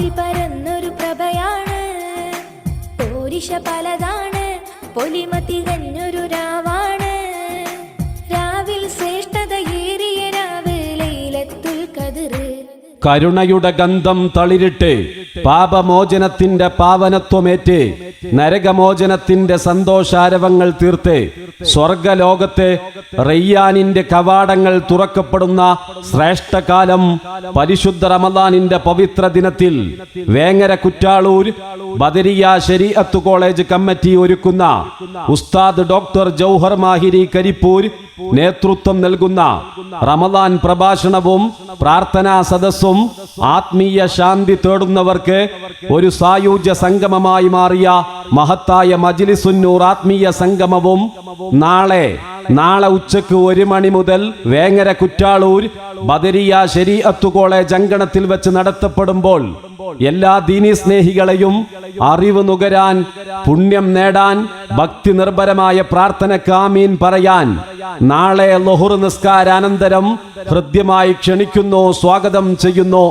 വാനിൽ പരന്നൊരു പ്രഭയാണ്. പോരിഷ പലതാണ് പൊലിമ തികഞ്ഞൊരു രാവാണ്. രാവിൽ ശ്രേഷ്ഠതയേറിയ രാവ് ലൈലത്തുൽ കതിറ് കരുണയുടെ ഗന്ധം തളിരിട്ട് പാപമോചനത്തിന്റെ പാവനത്വമേറ്റ് നരകമോചനത്തിന്റെ സന്തോഷാരവങ്ങൾ തീർത്ത് സ്വർഗലോകത്തെ റയ്യാനിന്റെ കവാടങ്ങൾ തുറക്കപ്പെടുന്ന ശ്രേഷ്ഠകാലം പരിശുദ്ധ റമദാനിന്റെ പവിത്ര ദിനത്തിൽ വേങ്ങര കുറ്റാളൂർ ബദരിയ ശരീഅത്ത് കോളേജ് കമ്മിറ്റി ഒരുക്കുന്ന ഉസ്താദ് ഡോക്ടർ ജൗഹർ മാഹിരി കരിപ്പൂർ നേതൃത്വം നൽകുന്ന റമദാൻ പ്രഭാഷണവും പ്രാർത്ഥനാ സദസ്സും ആത്മീയ ശാന്തി തേടുന്നവർക്ക് ഒരു സായുജ്യ സംഗമമായി മാറിയ മഹത്തായ മജിലിസുന്നൂർ ആത്മീയ സംഗമവും നാളെ നാളെ ഉച്ചയ്ക്ക് ഒരു മണി മുതൽ വേങ്ങര കുറ്റാളൂർ ബദരിയ ശരീഅത്തു കോളേജ് അങ്കണത്തിൽ വെച്ച് നടത്തപ്പെടുമ്പോൾ എല്ലാ ദീനി സ്നേഹികളെയും അറിവ് നുകരാൻ പുണ്യം നേടാൻ ഭക്തി നിർഭരമായ പ്രാർത്ഥന കാമീൻ പറയാൻ നാളെ ലൊഹുർ നിസ്കാരാനന്തരം ഹൃദ്യമായി ക്ഷണിക്കുന്നു സ്വാഗതം ചെയ്യുന്നു.